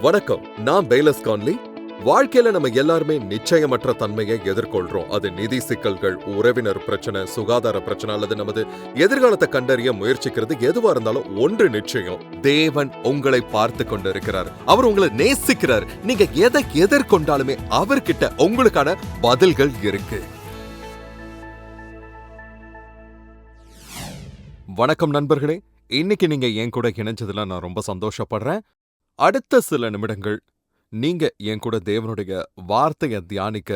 வணக்கம். நான் palace Connolly. வாழ்க்கையில நம்ம எல்லாருமே நிச்சயமற்ற தன்மையை எதிர்கொள்றோம். அது நிதி சிக்கல்கள் உறவினர் பிரச்சனை சுகாதார பிரச்சனை அல்லது நமது எதிர்காலத்தை கண்டறிய முயற்சிக்கிறது. எதுவா இருந்தாலும் ஒன்று நிச்சயம். தேவன் உங்களை பார்த்து கொண்டு இருக்கிறார் அவர் உங்களை நேசிக்கிறார். நீங்க எதை எதிர்கொண்டாலுமே அவர்கிட்ட உங்களுக்கான பதில்கள் இருக்கு. வணக்கம் நண்பர்களே. இன்னைக்கு நீங்க என் கூட இணைஞ்சதுல நான் ரொம்ப சந்தோஷப்படுறேன். அடுத்த சில நிமிடங்கள் நீங்க என் கூட தேவனுடைய வார்த்தையை தியானிக்க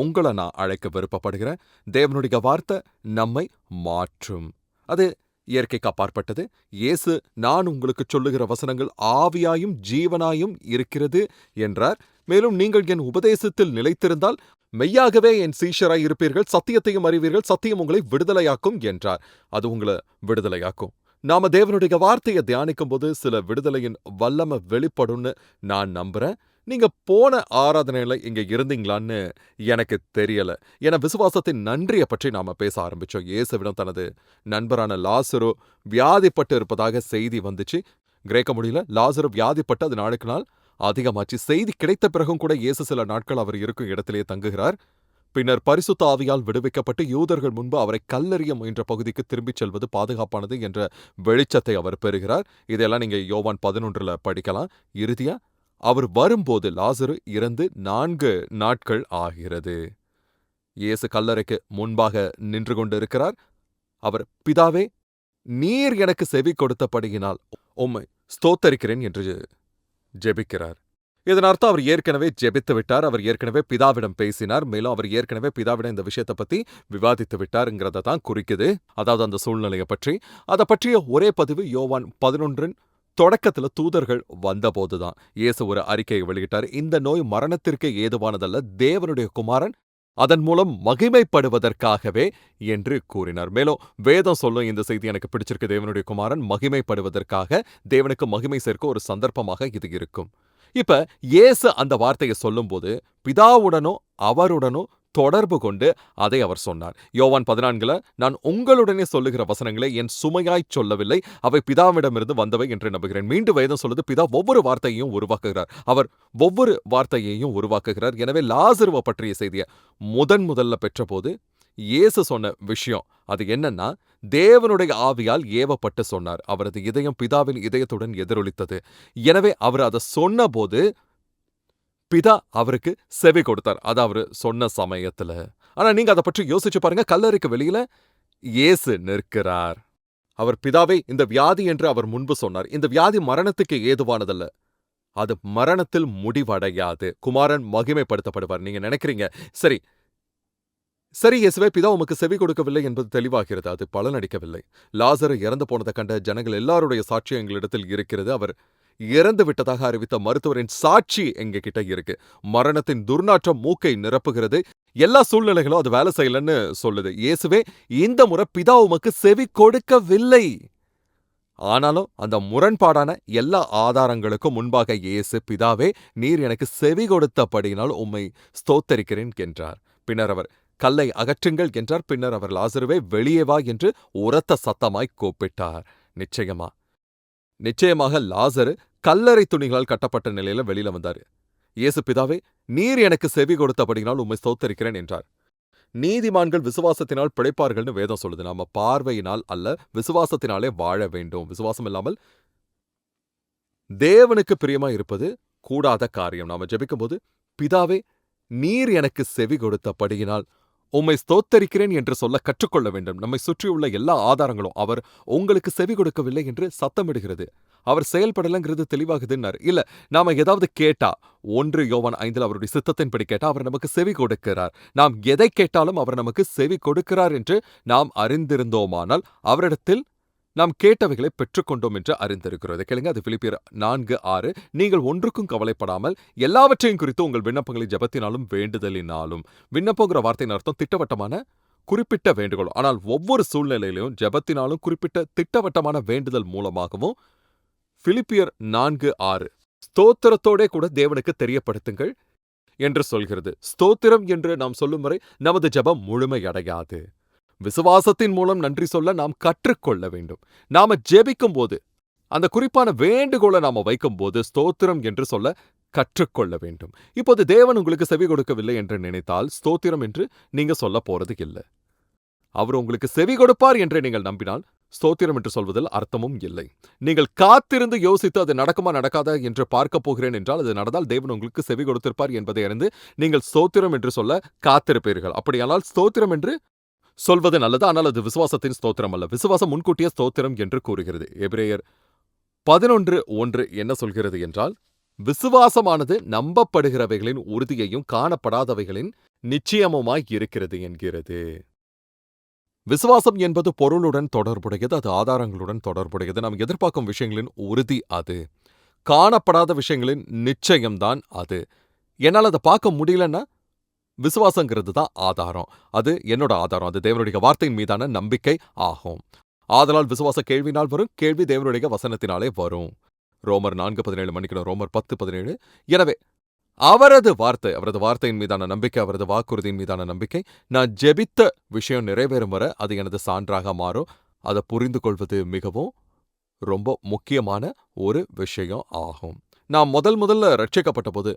உங்களை நான் அழைக்க விருப்பப்படுகிறேன். தேவனுடைய வார்த்தை நம்மை மாற்றும். அது இயற்கைக்கு அப்பாற்பட்டது. இயேசு நான் உங்களுக்கு சொல்லுகிற வசனங்கள் ஆவியாயும் ஜீவனாயும் இருக்கிறது என்றார். மேலும் நீங்கள் என் உபதேசத்தில் நிலைத்திருந்தால் மெய்யாகவே என் சீஷராய் இருப்பீர்கள் சத்தியத்தையும் அறிவீர்கள் சத்தியம் உங்களை விடுதலையாக்கும் என்றார். அது உங்களை விடுதலையாக்கும். நாம தேவனுடைய வார்த்தையை தியானிக்கும் போது சில விடுதலையின் வல்லமை வெளிப்படும்னு நான் நம்புறேன். நீங்க போன ஆராதனையில இங்க இருந்தீங்களான்னு எனக்கு தெரியல. என விசுவாசத்தின் நன்றியை பற்றி நாம பேச ஆரம்பிச்சோம். இயேசுவிடம் தனது நண்பரான லாசரோ வியாதிப்பட்டு இருப்பதாக செய்தி வந்துச்சு. கிரேக்க மொழியில லாசரோ வியாதிப்பட்டு அது நாளுக்கு நாள் அதிகமாச்சு. செய்தி கிடைத்த பிறகும் கூட இயேசு சில நாட்கள் அவர் இருக்கும் இடத்திலேயே தங்குகிறார். பின்னர் பரிசுத்த ஆவியால் விடுவிக்கப்பட்டு யூதர்கள் முன்பு அவரை கல்லறிய முயன்ற பகுதிக்கு திரும்பிச் செல்வது பாதுகாப்பானது என்ற வெளிச்சத்தை அவர் பெறுகிறார். இதெல்லாம் நீங்க யோவான் பதினொன்றுல படிக்கலாம். இறுதியா அவர் வரும்போது லாசரு இறந்து நான்கு நாட்கள் ஆகிறது. இயேசு கல்லறைக்கு முன்பாக நின்று கொண்டிருக்கிறார். அவர் பிதாவே நீர் எனக்கு செவி கொடுத்தபடியினால் உம்மை ஸ்தோத்தரிக்கிறேன் என்று ஜெபிக்கிறார். இதன் அர்த்தம் அவர் ஏற்கனவே ஜெபித்து விட்டார் அவர் ஏற்கனவே பிதாவிடம் பேசினார் மேலும் அவர் ஏற்கனவே பிதாவிடம் இந்த விஷயத்தை பத்தி விவாதித்து விட்டாருங்கிறத தான் குறிக்குது. அதாவது அந்த சூழ்நிலையை பற்றி. அதை பற்றிய ஒரே பதிவு யோவான் பதினொன்றின் தொடக்கத்துல தூதர்கள் வந்தபோதுதான். இயேசு ஒரு அறிக்கையை வெளியிட்டார். இந்த நோய் மரணத்திற்கு ஏதுவானதல்ல தேவனுடைய குமாரன் அதன் மூலம் மகிமைப்படுவதற்காகவே என்று கூறினார். மேலும் வேதம் சொல்லும் இந்த செய்தி எனக்கு பிடிச்சிருக்கு. தேவனுடைய குமாரன் மகிமைப்படுவதற்காக தேவனுக்கு மகிமை சேர்க்க ஒரு சந்தர்ப்பமாக இது இருக்கும். இப்ப இயேசு அந்த வார்த்தையை சொல்லும்போது பிதாவுடனோ அவருடனோ தொடர்பு கொண்டு அதை அவர் சொன்னார். யோவான் பதினான்குல நான் உங்களுடனே சொல்லுகிற வசனங்களை என் சுமையாய் சொல்லவில்லை. அவை பிதாவிடமிருந்து வந்தவை என்று நம்புகிறேன். மீண்டும் வேதம் சொல்லுது பிதா ஒவ்வொரு வார்த்தையையும் உருவாக்குகிறார். அவர் ஒவ்வொரு வார்த்தையையும் உருவாக்குகிறார். எனவே லாசருவ பற்றிய செய்தியை முதன் முதல்ல பெற்றபோது இயேசு சொன்ன விஷயம். அது என்னன்னா தேவனுடைய ஆவியால் ஏவப்பட்டு சொன்னார். அவரது இதயம் பிதாவின் இதயத்துடன் எதிரொலித்தது. எனவே அவர் அதை சொன்னபோது பிதா அவருக்கு செவி கொடுத்தார். அது அவரு சொன்ன சமயத்துல. ஆனா நீங்க அதை பற்றி யோசிச்சு பாருங்க. கல்லறைக்கு வெளியில இயேசு நிற்கிறார். அவர் பிதாவே இந்த வியாதி என்று அவர் முன்பு சொன்னார். இந்த வியாதி மரணத்துக்கு ஏதுவானதல்ல. அது மரணத்தில் முடிவடையாது. குமாரன் மகிமைப்படுத்தப்படுவார். நீங்க நினைக்கிறீங்க. சரி சரி இயேசுவே பிதா உமக்கு செவி கொடுக்கவில்லை என்பது தெளிவாகிறது. அது பலனடிக்கவில்லை லாசரு இறந்து போனதை கண்ட ஜனங்கள் எல்லாருடைய சாட்சியம் எங்களிடத்தில் இருக்கிறது. அவர் இறந்து விட்டதாக அறிவித்த மருத்துவரின் சாட்சி எங்க கிட்ட இருக்கு. மரணத்தின் துர்நாற்றம் மூக்கை நிரப்புகிறது. எல்லா சூழ்நிலைகளும் அது வேலை செய்யலன்னு சொல்லுது. இயேசுவே இந்த முறை பிதா உமக்கு செவி கொடுக்கவில்லை. ஆனாலும் அந்த முரண்பாடான எல்லா ஆதாரங்களுக்கும் முன்பாக இயேசு பிதாவே நீர் எனக்கு செவி கொடுத்தபடியினால் உம்மை ஸ்தோத்தரிக்கிறேன் என்றார். பின்னர் அவர் கல்லை அகற்றுங்கள் என்றார். பின்னர் அவர் லாசருவே வெளியே வா என்று உரத்த சத்தமாய் கூப்பிட்டார். நிச்சயமா. நிச்சயமாக லாசரு கல்லறை துணிகளால் கட்டப்பட்ட நிலையில வெளியில வந்தாரு. இயேசு பிதாவே நீர் எனக்கு செவி கொடுத்தபடினால் உம்மை ஸ்தோத்தரிக்கிறேன் என்றார். நீதிமான்கள் விசுவாசத்தினால் பிழைப்பார்கள்னு வேதம் சொல்லுது. நாம பார்வையினால் அல்ல விசுவாசத்தினாலே வாழ வேண்டும். விசுவாசம் இல்லாமல் தேவனுக்கு பிரியமா இருப்பது கூடாத காரியம். நாம ஜெபிக்கும் போது பிதாவே நீர் எனக்கு செவி கொடுத்தபடியினால் உம்மை ஸ்தோத்தரிக்கிறேன் என்று சொல்ல கற்றுக்கொள்ள வேண்டும். நம்மை சுற்றியுள்ள எல்லா ஆதாரங்களும் அவர் உங்களுக்கு செவி கொடுக்கவில்லை என்று சத்தமிடுகிறது. அவர் செயல்படலங்கிறது தெளிவாகுதுன்னார் இல்ல நாம ஏதாவது கேட்டா ஒன்று யோவான் ஐந்தில் அவருடைய சித்தத்தின்படி கேட்டா அவர் நமக்கு செவி கொடுக்கிறார். நாம் எதை கேட்டாலும் அவர் நமக்கு செவி கொடுக்கிறார் என்று நாம் அறிந்திருந்தோமானால் அவரிடத்தில் நாம் கேட்டவைகளை பெற்றுக்கொண்டோம் என்று அறிந்திருக்கிறது கேளுங்க அது பிலிப்பியர் நான்கு ஆறு. நீங்கள் ஒன்றுக்கும் கவலைப்படாமல் எல்லாவற்றையும் குறித்து உங்கள் விண்ணப்பங்களை ஜெபத்தினாலும் வேண்டுதலினாலும். விண்ணப்பங்கிற வார்த்தையின் அர்த்தம் திட்டவட்டமான குறிப்பிட்ட வேண்டுகோள். ஆனால் ஒவ்வொரு சூழ்நிலையிலும் ஜெபத்தினாலும் குறிப்பிட்ட திட்டவட்டமான வேண்டுதல் மூலமாகவும் பிலிப்பியர் நான்கு ஆறு. ஸ்தோத்திரத்தோடே கூட தேவனுக்கு தெரியப்படுத்துங்கள் என்று சொல்கிறது. ஸ்தோத்திரம் என்று நாம் சொல்லும் வரை நமது ஜெபம் முழுமையடையாது. விசுவாசத்தின் மூலம் நன்றி சொல்ல நாம் கற்றுக்கொள்ள வேண்டும். நாம ஜெபிக்கும் போது அந்த குறிப்பான வேண்டுகோளை நாம வைக்கும்போது ஸ்தோத்திரம் என்று சொல்ல கற்றுக்கொள்ள வேண்டும். இப்போது தேவன் உங்களுக்கு செவி கொடுக்கவில்லை என்று நினைத்தால் ஸ்தோத்திரம் என்று நீங்க சொல்ல போறது இல்லை. அவர் உங்களுக்கு செவி கொடுப்பார் என்று நீங்கள் நம்பினால் ஸ்தோத்திரம் என்று சொல்வதில் அர்த்தமும் இல்லை. நீங்கள் காத்திருந்து யோசித்து அது நடக்குமா நடக்காதா என்று பார்க்க போகிறேன் என்றால் அது நடந்தால் தேவன் உங்களுக்கு செவி கொடுத்திருப்பார் என்பதை அறிந்து நீங்கள் ஸ்தோத்திரம் என்று சொல்ல காத்திருப்பீர்கள். அப்படியானால் ஸ்தோத்திரம் என்று சொல்வது நல்லது ஆனால் அது விசுவாசத்தின் ஸ்தோத்திரம் அல்ல. விசுவாசம் முன்கூட்டிய ஸ்தோத்திரம் என்று கூறுகிறது. எபிரேயர் பதினொன்று ஒன்று என்ன சொல்கிறது என்றால் விசுவாசமானது நம்பப்படுகிறவைகளின் உறுதியையும் காணப்படாதவைகளின் நிச்சயமுமாய் இருக்கிறது என்கிறது. விசுவாசம் என்பது பொருளுடன் தொடர்புடையது அது ஆதாரங்களுடன் தொடர்புடையது. நாம் எதிர்பார்க்கும் விஷயங்களின் உறுதி அது. காணப்படாத விஷயங்களின் நிச்சயம்தான் அது. என்னால் அதை பார்க்க முடியலன்னா விசுவாசங்கிறது தான் ஆதாரம். அது என்னோட ஆதாரம். அது தேவனுடைய வார்த்தையின் மீதான நம்பிக்கை ஆகும். ஆதலால் விசுவாச கேள்வினால் வரும் கேள்வி தேவனுடைய வசனத்தினாலே வரும். ரோமர் நான்கு பதினேழு மணிக்கணும் ரோமர் பத்து பதினேழு. எனவே அவரது வார்த்தை அவரது வார்த்தையின் மீதான நம்பிக்கை அவரது வாக்குறுதியின் மீதான நம்பிக்கை நான் ஜெபித்த விஷயம் நிறைவேறும் வர அது எனது சான்றாக மாறும். அதை புரிந்து கொள்வது மிகவும் ரொம்ப முக்கியமான ஒரு விஷயம் ஆகும். நான் முதல் முதல்ல ரட்சிக்கப்பட்ட போது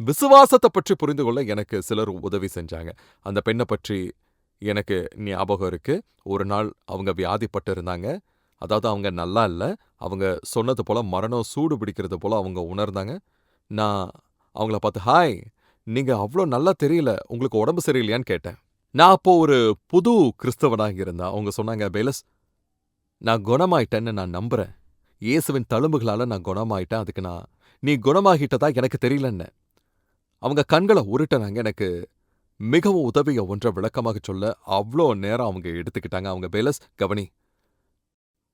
விசுவாசத்தை பற்றி புரிந்து கொள்ள எனக்கு சிலர் உதவி செஞ்சாங்க. அந்த பெண்ணை பற்றி எனக்கு ஞாபகம் இருக்கு. ஒரு நாள் அவங்க வியாதிப்பட்டு இருந்தாங்க. அதாவது அவங்க நல்லா இல்லை. அவங்க சொன்னது போல மரணம் சூடு பிடிக்கிறது போல அவங்க உணர்ந்தாங்க. நான் அவங்கள பார்த்து ஹாய் நீங்க அவ்வளோ நல்லா தெரியல. உங்களுக்கு உடம்பு சரியில்லையான்னு கேட்டேன். நான் அப்போ ஒரு புது கிறிஸ்தவனாக இருந்தேன். அவங்க சொன்னாங்க பேலஸ் நான் குணமாயிட்டேன்னு நான் நம்புறேன். இயேசுவின் தழும்புகளால நான் குணமாயிட்டேன். அதுக்கு நான் நீ குணமாகிட்டதா எனக்கு தெரியலன்னு. அவங்க கண்களை உருட்டினாங்க. எனக்கு மிகவும் உதவிய ஒன்றை விளக்கமாக சொல்ல அவ்வளோ நேரம் அவங்க எடுத்துக்கிட்டாங்க. அவங்க பேலஸ் கவனி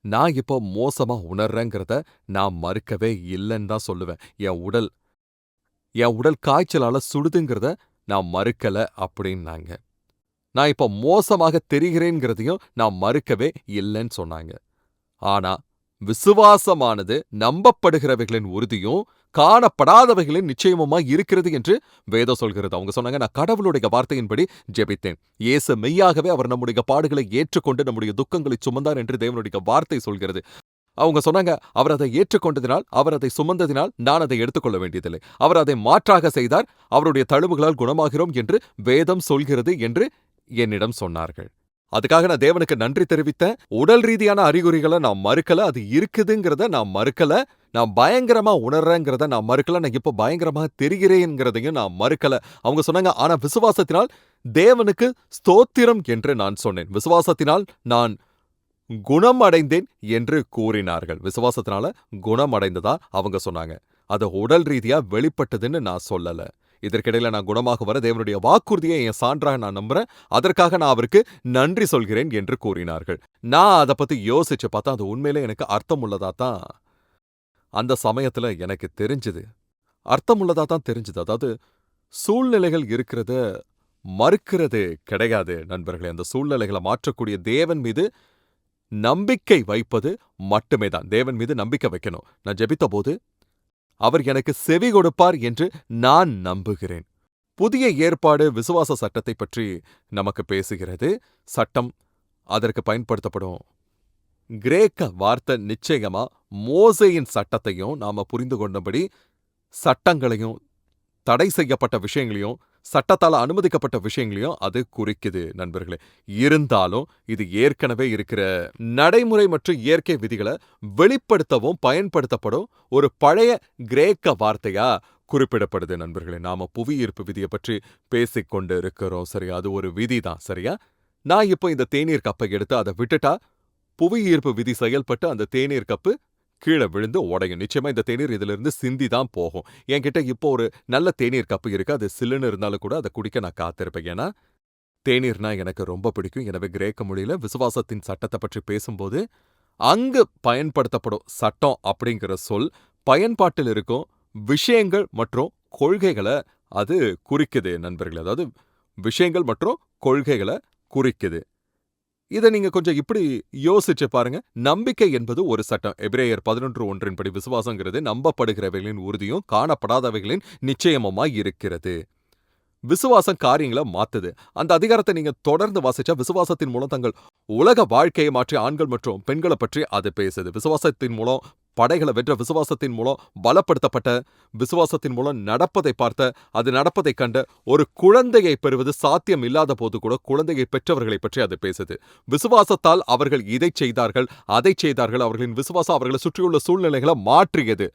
நான் இப்போ மோசமா உணர்றேங்கிறத நான் மறுக்கவே இல்லைன்னு தான் சொல்லுவேன். என் உடல் என் உடல் காய்ச்சலால சுடுதுங்கிறத நான் மறுக்கல அப்படின்னாங்க. நான் இப்போ மோசமாக தெரிகிறேங்கிறதையும் நான் மறுக்கவே இல்லைன்னு சொன்னாங்க. ஆனா விசுவாசமானது நம்பப்படுகிறவைகளின் உறுதியும் காணப்படாதவைகளின் நிச்சயமுமா இருக்கிறது என்று வேதம் சொல்கிறது. அவங்க சொன்னாங்க நான் கடவுளுடைய வார்த்தையின்படி ஜெபித்தேன். இயேசு மெய்யாகவே அவர் நம்முடைய பாடுகளை ஏற்றுக்கொண்டு நம்முடைய துக்கங்களை சுமந்தார் என்று தேவனுடைய வார்த்தை சொல்கிறது. அவங்க சொன்னாங்க அவர் அதை ஏற்றுக்கொண்டதினால் அவர் அதை சுமந்ததினால் நான் அதை எடுத்துக்கொள்ள வேண்டியதில்லை. அவர் அதை மாற்றாக செய்தார். அவருடைய தழுவுகளால் குணமாகிறோம் என்று வேதம் சொல்கிறது என்று என்னிடம் சொன்னார்கள். அதுக்காக நான் தேவனுக்கு நன்றி தெரிவித்தேன். உடல் ரீதியான அறிகுறிகளை நான் மறுக்கல. அது இருக்குதுங்கிறத நான் மறுக்கல. நான் பயங்கரமா உணர்றேங்கிறத நான் மறுக்கல. நான் இப்போ பயங்கரமா தெரிகிறேங்கிறதையும் நான் மறுக்கல. அவங்க சொன்னாங்க ஆனா விசுவாசத்தினால் தேவனுக்கு ஸ்தோத்திரம் என்று நான் சொன்னேன். விசுவாசத்தினால் நான் குணம் அடைந்தேன் என்று கூறினார்கள். விசுவாசத்தினால குணம் அடைந்ததா அவங்க சொன்னாங்க. அது உடல் ரீதியா வெளிப்பட்டதுன்னு நான் சொல்லல. இதற்கிடையில நான் குணமாக வர தேவனுடைய வாக்குறுதியை என் சான்றாக நான் நம்புறேன். அதற்காக நான் அவருக்கு நன்றி சொல்கிறேன் என்று கூறினார்கள். நான் அதை பத்தி யோசிச்சு பார்த்தா அது உண்மையிலே எனக்கு அர்த்தம் உள்ளதா தான். அந்த சமயத்துல எனக்கு தெரிஞ்சது. அர்த்தம் உள்ளதா தான் தெரிஞ்சது. அதாவது சூழ்நிலைகள் இருக்கிறத மறுக்கிறது கிடையாது நண்பர்களே. அந்த சூழ்நிலைகளை மாற்றக்கூடிய தேவன் மீது நம்பிக்கை வைப்பது மட்டுமே தான் தேவன் மீது நம்பிக்கை வைக்கணும். நான் ஜெபித்த போது அவர் எனக்கு செவி கொடுப்பார் என்று நான் நம்புகிறேன். புதிய ஏற்பாடு விசுவாச சட்டத்தை பற்றி நமக்கு பேசுகிறது. சட்டம் அதற்கு பயன்படுத்தப்படும். கிரேக்க வார்த்தை நிச்சயமா மோசையின் சட்டத்தையும் நாம புரிந்து கொண்டபடி சட்டங்களையும் தடை செய்யப்பட்ட விஷயங்களையும் சட்டத்தால் அனுமதிக்கப்பட்ட விஷயங்களையும் அது குறிக்குது நண்பர்களே. இருந்தாலும் இது ஏற்கனவே இருக்கிற நடைமுறை மற்றும் இயற்கை விதிகளை வெளிப்படுத்தவும் பயன்படுத்தப்படும் ஒரு பழைய கிரேக்க வார்த்தையா குறிப்பிடப்படுது நண்பர்களே. நாம புவி ஈர்ப்பு விதியை பற்றி பேசிக்கொண்டு இருக்கிறோம். சரியா அது ஒரு விதி தான் சரியா? நான் இப்போ இந்த தேநீர் கப்பை எடுத்து அதை விட்டுட்டா புவியீர்ப்பு விதி செயல்பட்டு அந்த தேநீர் கப்பு கீழே விழுந்து உடையும். நிச்சயமா இந்த தேநீர் இதுல இருந்து சிந்தி தான் போகும். என்கிட்ட இப்போ ஒரு நல்ல தேநீர் கப்பு இருக்கு. அது சில்லுன்னு இருந்தாலும் கூட அதை குடிக்க நான் காத்திருப்பேன். ஏன்னா தேநீர்னா எனக்கு ரொம்ப பிடிக்கும். எனவே கிரேக்க மொழியில விசுவாசத்தின் சட்டத்தை பற்றி பேசும்போது அங்கு பயன்படுத்தப்படும் சட்டம் அப்படிங்கிற சொல் பயன்பாட்டில் இருக்கும் விஷயங்கள் மற்றும் கொள்கைகளை அது குறிக்குது நண்பர்கள். அதாவது விஷயங்கள் மற்றும் கொள்கைகளை குறிக்குது. இதை நீங்க கொஞ்சம் இப்படி யோசிச்சு பாருங்க. நம்பிக்கை என்பது ஒரு சட்டம். எபிரேயர் பதினொன்று ஒன்றின்படி விசுவாசங்கிறது நம்பப்படுகிறவைகளின் உறுதியும் காணப்படாதவைகளின் நிச்சயமுமா இருக்கிறது. விசுவாசம் காரியங்களை மாத்துது. அந்த அதிகாரத்தை நீங்க தொடர்ந்து வாசிச்சா விசுவாசத்தின் மூலம் தங்கள் உலக வாழ்க்கையை மாற்றிய ஆண்கள் மற்றும் பெண்களை பற்றி அது பேசுது. விசுவாசத்தின் மூலம் படைகளை வென்ற விசுவாசத்தின் மூலம் பலப்படுத்தப்பட்ட விசுவாசத்தின் மூலம் நடப்பதை பார்த்த அது நடப்பதை கண்ட ஒரு குழந்தையை பெறுவது சாத்தியம் இல்லாத போது கூட குழந்தையை பெற்றவர்களை பற்றி அது பேசுது. விசுவாசத்தால் அவர்கள் இதை செய்தார்கள் அதை செய்தார்கள் அவர்களின் விசுவாசம் அவர்களை சுற்றியுள்ள சூழ்நிலைகளை மாற்றியது.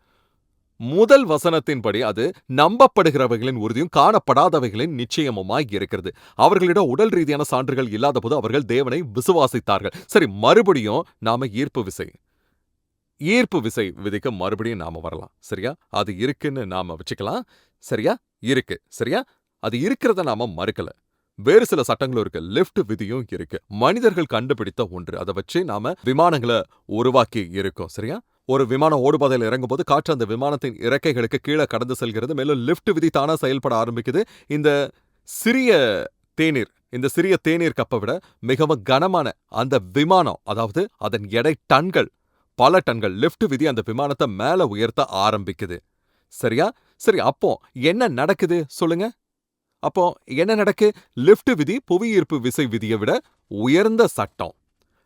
முதல் வசனத்தின்படி அது நம்பப்படுகிறவைகளின் உறுதியும் காணப்படாதவைகளின் நிச்சயமுமாய் இருக்கிறது. அவர்களிடம் உடல் ரீதியான சான்றுகள் இல்லாத போது அவர்கள் தேவனை விசுவாசித்தார்கள். சரி மறுபடியும் நாம ஈர்ப்பு விசை. ஈர்ப்பு விசை விதிக்க மறுபடியும் நாம வரலாம். சரியா? அது இருக்குன்னு நாம வச்சுக்கலாம். சரியா? இருக்கு. சரியா? அது இருக்கிறத நாம மறுக்கல. வேறு சில சட்டங்களும் இருக்கு. லிஃப்ட் விதியும் இருக்கு. மனிதர்கள் கண்டுபிடித்த ஒன்று. அதை வச்சு நாம விமானங்களை உருவாக்கி இருக்கோம். சரியா? ஒரு விமானம் ஓடுபாதையில் இறங்கும் போது காற்று அந்த விமானத்தின் இறக்கைகளுக்கு கீழே கடந்து செல்கிறது. மேலும் லிஃப்ட் விதி தானா செயல்பட ஆரம்பிக்குது. இந்த சிறிய தேநீர் இந்த சிறிய தேநீர் கப்பை விட மிகவும் கனமான அந்த விமானம் அதாவது அதன் எடை டன்கள் பல டன்கள் லிஃப்ட் விதி அந்த விமானத்தை மேல உயர்த்த ஆரம்பிக்குது. சரியா? சரி அப்போ என்ன நடக்குது? சொல்லுங்க. அப்போ என்ன நடக்கு? லிஃப்ட் விதி புவியீர்ப்பு விசை விதியை விட உயர்ந்த சட்டம்.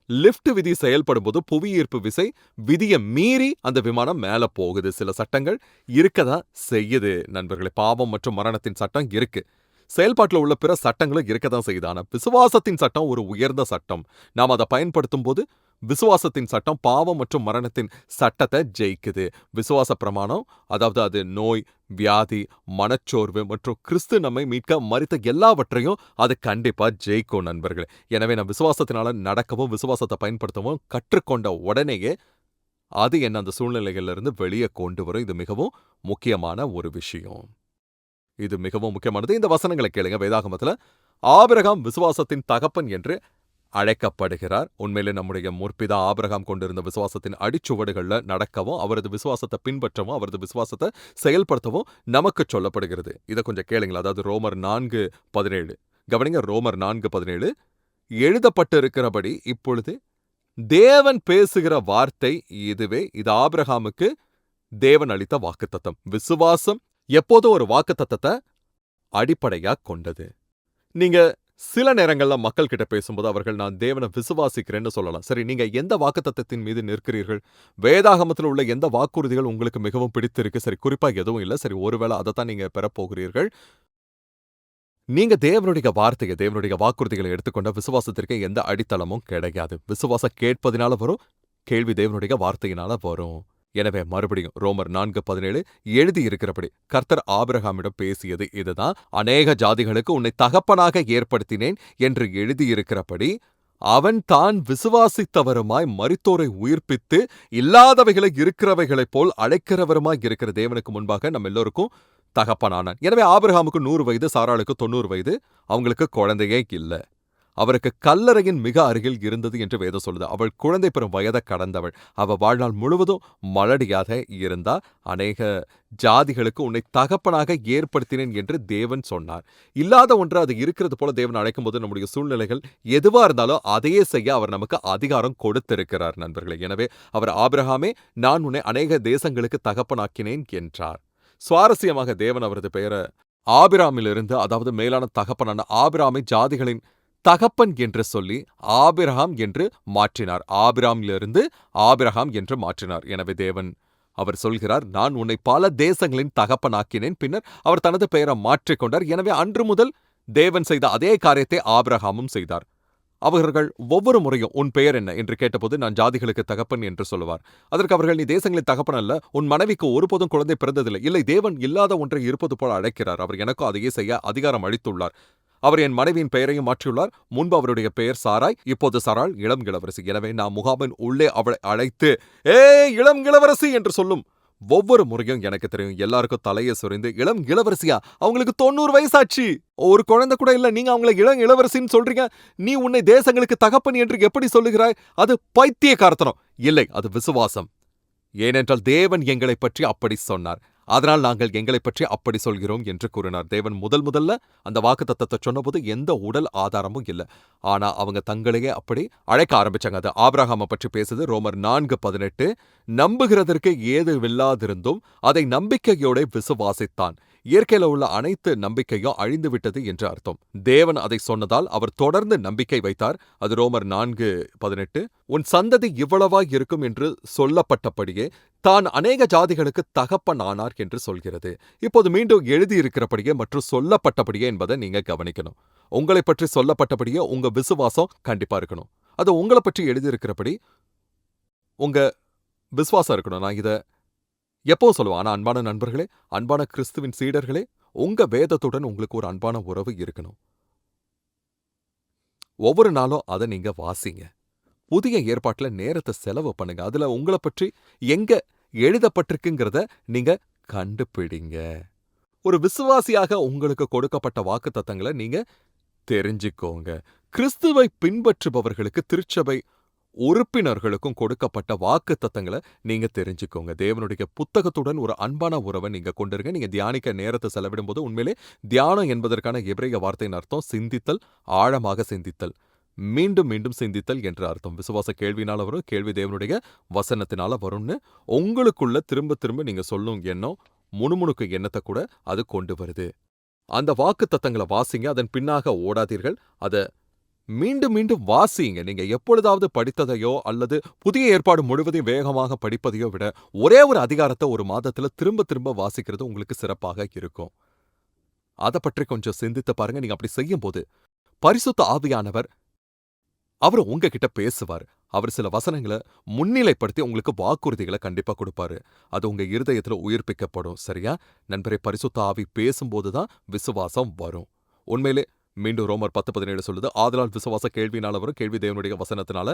லிஃப்ட் விதி செயல்படும் போது புவியீர்ப்பு விசை விதியை மீறி அந்த விமானம் மேல போகுது. சில சட்டங்கள் இருக்கதான் செய்யுது. நண்பர்களே பாவம் மற்றும் மரணத்தின் சட்டம் இருக்கு. செயல்பாட்டில் உள்ள பிற சட்டங்களும் இருக்க தான் செய்யுது. ஆனால் விசுவாசத்தின் சட்டம் ஒரு உயர்ந்த சட்டம். நாம் அதை பயன்படுத்தும் போது விசுவாசத்தின் சட்டம் பாவம் மற்றும் மரணத்தின் சட்டத்தை ஜெயிக்குது. விசுவாச பிரமாணம் அதாவது அது நோய் வியாதி மனச்சோர்வு மற்றும் கிறிஸ்து நம்மை மீட்க மறித்த எல்லாவற்றையும் அது கண்டிப்பா ஜெயிக்கும் நண்பர்களே. எனவே நான் விசுவாசத்தினால நடக்கவும் விசுவாசத்தை பயன்படுத்தவும் கற்றுக்கொண்ட உடனேயே அது என்ன அந்த சூழ்நிலைகள்ல இருந்து வெளியே கொண்டு வரும். இது மிகவும் முக்கியமான ஒரு விஷயம். இது மிகவும் முக்கியமானது. இந்த வசனங்களை கேளுங்க. வேதாகமத்துல ஆபிரகாம் விசுவாசத்தின் தகப்பன் என்று அழைக்கப்படுகிறார். உண்மையிலே நம்முடைய முற்பிதா ஆபிரகாம் கொண்டிருந்த விசுவாசத்தின் அடிச்சுவடுகள்ல நடக்கவும் அவரது விசுவாசத்தை பின்பற்றவும் அவரது விசுவாசத்தை செயல்படுத்தவும் நமக்கு சொல்லப்படுகிறது. இதை கொஞ்சம் கேளுங்களா அதாவது ரோமர் நான்கு பதினேழு. கவனிங்க ரோமர் நான்கு பதினேழு. எழுதப்பட்டிருக்கிறபடி இப்பொழுது தேவன் பேசுகிற வார்த்தை இதுவே. இது ஆபிரகாமுக்கு தேவன் அளித்த வாக்குத்தத்தம். விசுவாசம் எப்போதும் ஒரு வாக்குத்தத்தத்தை அடிப்படையாக கொண்டது. நீங்க சில நேரங்கள்ல மக்கள் கிட்ட பேசும்போது அவர்கள் நான் தேவனை விசுவாசிக்கிறேன்னு சொல்லலாம். சரி நீங்க எந்த வாக்குத்தத்தின் மீது நிற்கிறீர்கள்? வேதாகமத்தில் உள்ள எந்த வாக்குறுதிகள் உங்களுக்கு மிகவும் பிடித்திருக்கு? சரி குறிப்பா எதுவும் இல்லை. சரி ஒருவேளை அதை தான் நீங்க பெறப்போகிறீர்கள் நீங்க தேவனுடைய வார்த்தையை தேவனுடைய வாக்குறுதிகளை எடுத்துக்கொண்ட விசுவாசத்திற்கு எந்த அடித்தளமும் கிடையாது. விசுவாசம் கேட்பதினால வரும் கேள்வி தேவனுடைய வார்த்தையினால வரும். எனவே மறுபடியும் ரோமர் நான்கு பதினேழு எழுதியிருக்கிறபடி கர்த்தர் ஆபிரகாமிடம் பேசியது இதுதான். அநேக ஜாதிகளுக்கு உன்னை தகப்பனாக ஏற்படுத்தினேன் என்று எழுதியிருக்கிறபடி அவன் தான் விசுவாசித்தவருமாய் மரித்தோரை உயிர்ப்பித்து இல்லாதவைகளை இருக்கிறவைகளைப் போல் அழைக்கிறவருமாய் இருக்கிற தேவனுக்கு முன்பாக நம்ம எல்லோருக்கும் தகப்பனானான். எனவே ஆபிரகாமுக்கு நூறு வயது சாராளுக்கு தொண்ணூறு வயது. அவங்களுக்கு குழந்தையே இல்லை. அவருக்கு கல்லறையின் மிக அருகில் இருந்தது என்று வேதம் சொல்லுது. அவள் குழந்தை பெறும் வயதை கடந்தவள். அவ வாழ்நாள் முழுவதும் மலடியாக இருந்தா அநேக ஜாதிகளுக்கு உன்னை தகப்பனாக ஏற்படுத்தினேன் என்று தேவன் சொன்னார். இல்லாத ஒன்று அது இருக்கிறது போல தேவன் அழைக்கும் போது நம்முடைய சூழ்நிலைகள் எதுவா இருந்தாலும் அதையே செய்ய அவர் நமக்கு அதிகாரம் கொடுத்திருக்கிறார் நண்பர்களே. எனவே அவர் ஆபிரகாமே நான் உன்னை அநேக தேசங்களுக்கு தகப்பனாக்கினேன் என்றார். சுவாரஸ்யமாக தேவன் அவரது பெயரை ஆபிராமிலிருந்து அதாவது மேலான தகப்பனான ஆபிராமை ஜாதிகளின் தகப்பன் என்று சொல்லி ஆபிரகாம் என்று மாற்றினார். ஆபிராமிலிருந்து ஆபிரகாம் என்று மாற்றினார். எனவே தேவன் அவர் சொல்கிறார் நான் உன்னை பல தேசங்களின் தகப்பனாக்கினேன். பின்னர் அவர் தனது பெயரை மாற்றிக்கொண்டார் எனவே அன்று முதல் தேவன் செய்த அதே காரியத்தை ஆபிரகாமும் செய்தார். அவர்கள் ஒவ்வொரு முறையும் உன் பெயர் என்ன? என்று கேட்டபோது நான் ஜாதிகளுக்கு தகப்பன் என்று சொல்லுவார். அதற்கு அவர்கள் நீ தேசங்களின் தகப்பன் அல்ல. உன் மனைவிக்கு ஒருபோதும் குழந்தை பிறந்ததில்லை. இல்லை தேவன் இல்லாத ஒன்றை இருப்பது போல அழைக்கிறார். அவர் எனக்கும் அதையே செய்ய அதிகாரம் அளித்துள்ளார். அவர் என் மனைவியின் பெயரையும் மாற்றியுள்ளார். முன்பு அவருடைய பெயர் சாராய் இப்போது சாராள் இளம் இளவரசி. எனவே நான் முகாமின் உள்ளே அவளை அழைத்து ஏ இளம் இளவரசி என்று சொல்லும் ஒவ்வொரு முறையும் எனக்கு தெரியும். எல்லாருக்கும் தலையை சுரிந்து இளம் இளவரசியா? அவங்களுக்கு தொண்ணூறு வயசாச்சு. ஒரு குழந்தை கூட இல்ல. நீங்க அவங்கள இளம் இளவரசின்னு சொல்றீங்க. நீ உன்னை தேசங்களுக்கு தகப்பன் என்று எப்படி சொல்லுகிறாய்? அது பைத்தியக்காரத்தனம். இல்லை அது விசுவாசம். ஏனென்றால் தேவன் எங்களை பற்றி அப்படி சொன்னார். அதனால் நாங்கள் எங்களை பற்றி அப்படி சொல்கிறோம் என்று கூறினார். தேவன் முதல் முதல்ல அந்த வாக்கு தத்தத்தை சொன்னபோது எந்த உடல் ஆதாரமும் இல்லை. ஆனா அவங்க தங்களையே அப்படி அழைக்க ஆரம்பிச்சாங்க. அது ஆபிரகாம பற்றி பேசுது. ரோமர் நான்கு பதினெட்டு நம்புகிறதற்கு ஏதுவில்லாதிருந்தும் அதை நம்பிக்கையோட விசுவாசித்தான். இயற்கையில உள்ள அனைத்து நம்பிக்கையும் அழிந்து விட்டது என்று அர்த்தம். தேவன் அதை சொன்னதால் அவர் தொடர்ந்து நம்பிக்கை வைத்தார். அது ரோமர் நான்கு பதினெட்டு உன் சந்ததி இவ்வளவா இருக்கும் என்று சொல்லப்பட்டபடியே தான் அநேக ஜாதிகளுக்கு தகப்பன் ஆனார் என்று சொல்கிறது. இப்போது மீண்டும் எழுதியிருக்கிறபடியே மற்றும் சொல்லப்பட்டபடியே என்பதை நீங்க கவனிக்கணும். உங்களை பற்றி சொல்லப்பட்டபடியே உங்க விசுவாசம் கண்டிப்பா இருக்கணும். அது உங்களை பற்றி எழுதியிருக்கிறபடி உங்க விசுவாசம் இருக்கணும். நான் இதை எப்பவும் சொல்லுவேன் ஆனா அன்பான நண்பர்களே அன்பான கிறிஸ்துவின் சீடர்களே உங்க வேதத்துடன் உங்களுக்கு ஒரு அன்பான உறவு இருக்கணும். ஒவ்வொரு நாளும் அதை நீங்க வாசிங்க. புதிய ஏற்பாட்டுல நேரத்தை செலவு பண்ணுங்க. அதுல உங்களை பற்றி எங்க எழுதப்பட்டிருக்குங்கிறத நீங்க கண்டுபிடிங்க. ஒரு விசுவாசியாக உங்களுக்கு கொடுக்கப்பட்ட வாக்கு தத்தங்களை நீங்க தெரிஞ்சுக்கோங்க. கிறிஸ்துவை பின்பற்றுபவர்களுக்கு திருச்சபை உறுப்பினர்களுக்கும் கொடுக்கப்பட்ட வாக்கு தத்தங்களை நீங்க தெரிஞ்சுக்கோங்க. தேவனுடைய புத்தகத்துடன் ஒரு அன்பான உறவை நீங்க கொண்டிருங்க. நீங்க தியானிக்க நேரத்தை செலவிடும் போது உண்மையிலே தியானம் என்பதற்கான எபிரேய வார்த்தையின் அர்த்தம் சிந்தித்தல் ஆழமாக சிந்தித்தல். மீண்டும் மீண்டும் சிந்தித்தல் என்ற அர்த்தம். விசுவாச கேள்வினால வரும் கேள்வி தேவனுடைய வசனத்தினால வரும்னு உங்களுக்குள்ள திரும்ப திரும்ப நீங்க சொல்லும் எண்ணம் முணுமுணுக்கு எண்ணத்தை கூட அது கொண்டு வருது. அந்த வாக்கு தத்தங்களை வாசிங்க அதன் பின்னாக ஓடாதீர்கள். அதை மீண்டும் மீண்டும் வாசிங்க நீங்க எப்பொழுதாவது படித்ததையோ அல்லது புதிய ஏற்பாடு முழுவதையும் வேகமாக படிப்பதையோ விட ஒரே ஒரு அதிகாரத்தை ஒரு மாதத்துல திரும்ப திரும்ப வாசிக்கிறது உங்களுக்கு சிறப்பாக இருக்கும். அதை பற்றி கொஞ்சம் சிந்தித்து பாருங்க. நீங்க அப்படி செய்யும் போது பரிசுத்த ஆவியானவர் அவர் உங்ககிட்ட பேசுவார். அவர் சில வசனங்களை முன்னிலைப்படுத்தி உங்களுக்கு வாக்குறுதிகளை கண்டிப்பா கொடுப்பாரு. அது உங்க இருதயத்துல உயிர்ப்பிக்கப்படும். சரியா? நண்பரே பரிசுத்த ஆவி பேசும்போது தான் விசுவாசம் வரும். உண்மையிலே மீண்டும் ரோமர் பத்து பதினேழு சொல்லுது. ஆதலால் விசுவாச கேள்வினால வரும். கேள்வி தேவனுடைய வசனத்தினால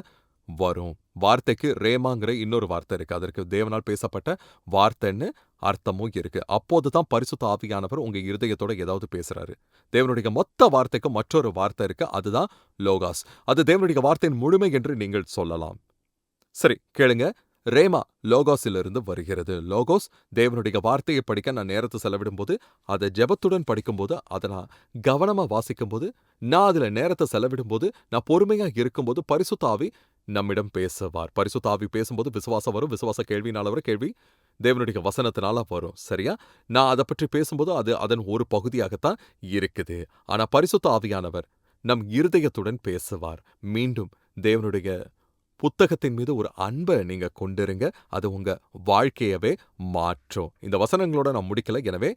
வரும். வார்த்தைக்கு ரேமாங்கிற இன்னொரு வார்த்தை இருக்கு. அதற்கு தேவனால் பேசப்பட்ட வார்த்தைன்னு அர்த்தமும் இருக்கு. அப்போது தான் பரிசுத்த ஆவியானவர் உங்க இருதயத்தோட ஏதாவது பேசுறாரு. தேவனுடைய மொத்த வார்த்தைக்கு மற்றொரு வார்த்தை இருக்கு. அதுதான் லோகாஸ். அது தேவனுடைய வார்த்தையின் முழுமை என்று நீங்கள் சொல்லலாம். சரி கேளுங்க. ரேமா லோகோஸிலிருந்து வருகிறது. லோகோஸ் தேவனுடைய வார்த்தையை படிக்க நான் நேரத்தை செலவிடும்போது அதை ஜெபத்துடன் படிக்கும்போது அதை நான் கவனமாக வாசிக்கும்போது நான் அதில் நேரத்தை செலவிடும்போது நான் பொறுமையாக இருக்கும்போது பரிசுத்தாவி நம்மிடம் பேசுவார். பரிசுத்தாவி பேசும்போது விசுவாசம் வரும். விசுவாச கேள்வினால வரும். கேள்வி தேவனுடைய வசனத்தினால வரும். சரியா? நான் அதை பற்றி பேசும்போது அது அதன் ஒரு பகுதியாகத்தான் இருக்குது. ஆனா பரிசுத்த ஆவியானவர் நம் இருதயத்துடன் பேசுவார். மீண்டும் தேவனுடைய புத்தகத்தின் மீது ஒரு அன்பை நீங்க கொண்டிருங்க. அது உங்க வாழ்க்கையவே மாற்றும். இந்த வசனங்களோட நான் முடிக்கல. எனவே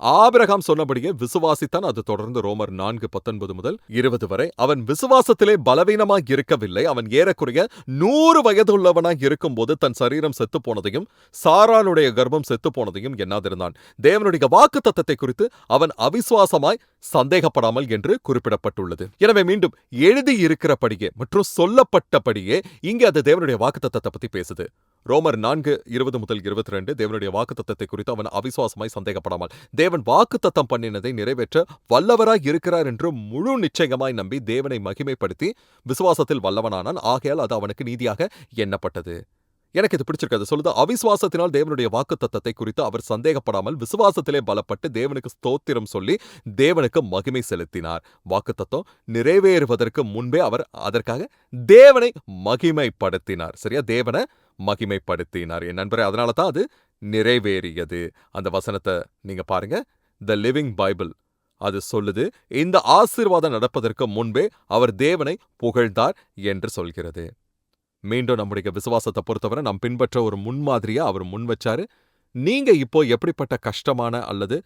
ஆபிரகாம் சொன்னபடியே விசுவாசித்தான் அது தொடர்ந்து ரோமர் நான்கு பத்தொன்பது முதல் இருபது வரை. அவன் விசுவாசத்திலே பலவீனமாய் இருக்கவில்லை. அவன் ஏறக்குறைய நூறு வயதுள்ளவனாய் இருக்கும்போது தன் சரீரம் செத்து போனதையும் சாராளுடைய கர்ப்பம் செத்து போனதையும் எண்ணாதிருந்தான். தேவனுடைய வாக்கு தத்தத்தை குறித்து அவன் அவிசுவாசமாய் சந்தேகப்படாமல் என்று குறிப்பிடப்பட்டுள்ளது. எனவே மீண்டும் எழுதியிருக்கிறபடியே மற்றும் சொல்லப்பட்டபடியே இங்கே அது தேவனுடைய வாக்கு தத்தத்தை பத்தி பேசுது. ரோமர் நான்கு இருபது முதல் இருபத்தி ரெண்டு தேவனுடைய வாக்கு தத்தத்தை குறித்து அவன் அவிசுவாசமாய் சந்தேகப்படாமல் தேவன் வாக்கு தத்தம் பண்ணினதை நிறைவேற்ற வல்லவராய் இருக்கிறார் என்று முழு நிச்சயமாய் நம்பி தேவனை மகிமைப்படுத்தி விசுவாசத்தில் வல்லவனானான். ஆகையால் அது அவனுக்கு நீதியாக எண்ணப்பட்டது. எனக்கு இது பிடிச்சிருக்காது. சொல்லுது அவிசுவாசத்தினால் தேவனுடைய வாக்கு தத்தத்தை குறித்து அவர் சந்தேகப்படாமல் விசுவாசத்திலே பலப்பட்டு தேவனுக்கு ஸ்தோத்திரம் சொல்லி தேவனுக்கு மகிமை செலுத்தினார். வாக்கு தத்தம் நிறைவேறுவதற்கு முன்பே அவர் அதற்காக தேவனை மகிமைப்படுத்தினார். சரியா? தேவனை மகிமைப்படுத்தினார். என் நண்பரே அதனால தான் அது நிறைவேறியது. அந்த வசனத்தை நீங்க பாருங்க. த லிவிங் பைபிள் அது சொல்லுது இந்த ஆசீர்வாதம் நடப்பதற்கு முன்பே அவர் தேவனை புகழ்ந்தார் என்று சொல்கிறது. மீண்டும் நம்முடைய விசுவாசத்தை பொறுத்தவரை நாம் பின்பற்ற ஒரு முன்மாதிரியா அவர் முன் வச்சாரு. நீங்க இப்போ எப்படிப்பட்ட கஷ்டமான அல்லது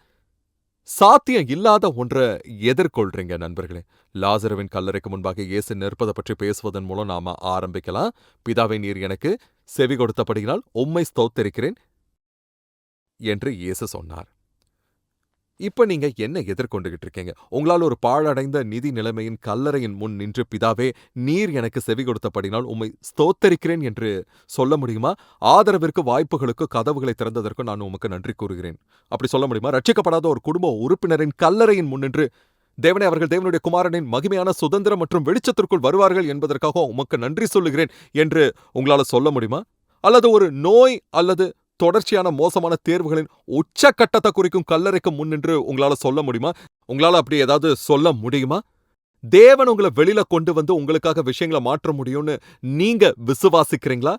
சாத்தியம் இல்லாத ஒன்றை எதிர்கொள்றீங்க நண்பர்களே. லாசரவின் கல்லறைக்கு முன்பாக இயேசு நிற்பதை பற்றி பேசுவதன் மூலம் நாம ஆரம்பிக்கலாம். பிதாவை நீர் எனக்கு செவி கொடுத்தபடியினால் உம்மை ஸ்தோத்தரிக்கிறேன் என்று இயேசு சொன்னார். இப்ப நீங்க என்ன எதிர்கொண்டுகிட்டு இருக்கீங்க? உங்களால் ஒரு பாழடைந்த நிதி நிலைமையின் கல்லறையின் முன் நின்று பிதாவே நீர் எனக்கு செவி கொடுத்தபடினால் உம்மை ஸ்தோத்தரிக்கிறேன் என்று சொல்ல முடியுமா? ஆதரவிற்கு வாய்ப்புகளுக்கு கதவுகளை திறந்ததற்கு நான் உமக்கு நன்றி கூறுகிறேன். அப்படி சொல்ல முடியுமா? ரட்சிக்கப்படாத ஒரு குடும்ப உறுப்பினரின் கல்லறையின் முன் நின்று தேவனே அவர்கள் தேவனுடைய குமாரனின் மகிமையான சுதந்திரம் மற்றும் வெளிச்சத்திற்குள் வருவார்கள் என்பதற்காக உமக்கு நன்றி சொல்லுகிறேன் என்று உங்களால சொல்ல முடியுமா? அல்லது ஒரு நோய் அல்லது தொடர்ச்சியான மோசமான தேர்வுகளின் உச்சக்கட்டத்தை குறிக்கும் கல்லறைக்கு முன்னின்று உங்களால சொல்ல முடியுமா? உங்களால அப்படி ஏதாவது சொல்ல முடியுமா? தேவன் உங்களை வெளியில கொண்டு வந்து உங்களுக்காக விஷயங்களை மாற்ற முடியும்னு நீங்க விசுவாசிக்கிறீங்களா?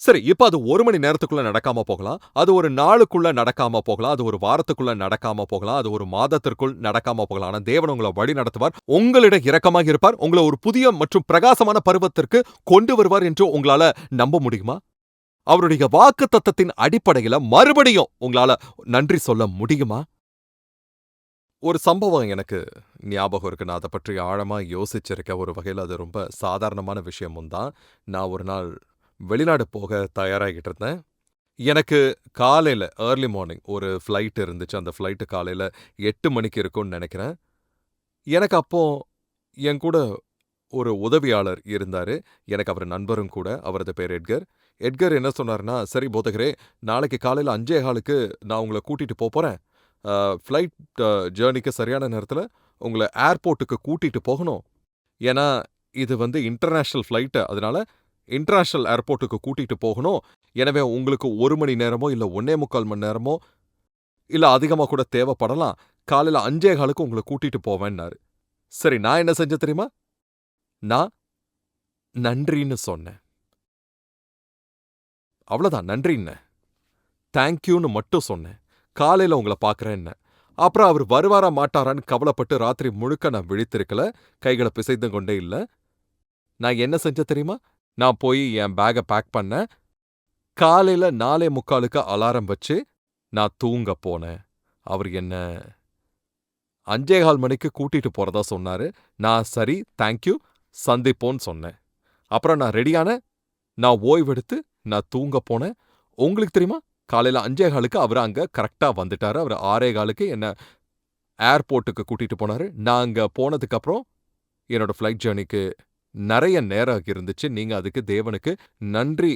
சரி இப்ப அது ஒரு மணி நேரத்துக்குள்ள நடக்காம போகலாம். அது ஒரு நாளுக்குள்ள நடக்காம போகலாம். அது ஒரு வாரத்துக்குள்ள நடக்காம போகலாம். அது ஒரு மாதத்திற்குள் நடக்காம போகலாம். ஆனா தேவன் உங்களை வழி நடத்துவார். உங்களிடம் இரக்கமாக இருப்பார். உங்களை ஒரு புதிய மற்றும் பிரகாசமான பருவத்திற்கு கொண்டு வருவார் என்று உங்களால நம்ப முடியுமா? அவருடைய வாக்கு தத்தத்தின் அடிப்படையில மறுபடியும் உங்களால நன்றி சொல்ல முடியுமா? ஒரு சம்பவம் எனக்கு ஞாபகம் இருக்கு. நான் அதை பற்றி ஆழமா யோசிச்சிருக்கேன். ஒரு வகையில் அது ரொம்ப சாதாரணமான விஷயமும் தான். நான் ஒரு நாள் வெளிநாடு போக தயாராகிட்டு இருந்தேன். எனக்கு காலையில் ஏர்லி மார்னிங் ஒரு ஃப்ளைட் இருந்துச்சு. அந்த ஃப்ளைட்டு காலையில் எட்டு மணிக்கு இருக்கும்னு நினைக்கிறேன். எனக்கு அப்போ என் கூட ஒரு உதவியாளர் இருந்தார். எனக்கு அவர் நண்பரும் கூட அவரது பேர் எட்கர். எட்கர் என்ன சொன்னார்னா சரி போதகரே நாளைக்கு காலையில் அஞ்சே காலுக்கு நான் உங்களை கூட்டிகிட்டு போக போகிறேன் ஃப்ளைட் ஜேர்னிக்கு சரியான நேரத்தில் உங்களை ஏர்போர்ட்டுக்கு கூட்டிகிட்டு போகணும். ஏன்னா இது வந்து இன்டர்நேஷ்னல் ஃப்ளைட்டு அதனால இன்டர்நேஷனல் ஏர்போர்ட்டுக்கு கூட்டிட்டு போகணும். எனவே உங்களுக்கு ஒரு மணி நேரமோ இல்லை ஒன்னே முக்கால் மணி நேரமோ இல்லை அதிகமாக கூட தேவைப்படலாம். காலையில் அஞ்சே காலுக்கு உங்களை கூட்டிட்டு போவேன்னாரு. சரி நான் என்ன செஞ்ச தெரியுமா? நான் நன்றின்னு சொன்னேன். அவ்வளோதான் நன்றின்னு. தேங்க்யூன்னு மட்டும் சொன்னேன். காலையில் உங்களை பார்க்குறேன்னு. அப்புறம் அவர் வருவாரா மாட்டாரான்னு கவலைப்பட்டு ராத்திரி முழுக்க நான் விழித்திருக்கல. கைகளை பிசைந்து கொண்டே இல்லை. நான் என்ன செஞ்ச தெரியுமா? நான் போய் என் பேகை பேக் பண்ணேன் காலையில நாலே முக்காலுக்கு அலாரம் வச்சு நான் தூங்க போனேன். அவர் என்ன அஞ்சே கால் மணிக்கு கூட்டிட்டு போறதா சொன்னாரு. நான் சரி தேங்க்யூ சந்திப்போன்னு சொன்னேன். அப்புறம் நான் ரெடியான நான் ஓய்வெடுத்து நான் தூங்க போனேன். உங்களுக்கு தெரியுமா? காலையில அஞ்சே காலுக்கு அவர் அங்க கரெக்டா வந்துட்டாரு. அவர் ஆறே காலுக்கு என்ன ஏர்போர்ட்டுக்கு கூட்டிட்டு போனாரு. நான் அங்க போனதுக்கு அப்புறம் என்னோட ஃப்ளைட் ஜேர்னிக்கு நிறைய நேரம் இருந்துச்சு. நீங்க அதுக்கு தேவனுக்கு நன்றி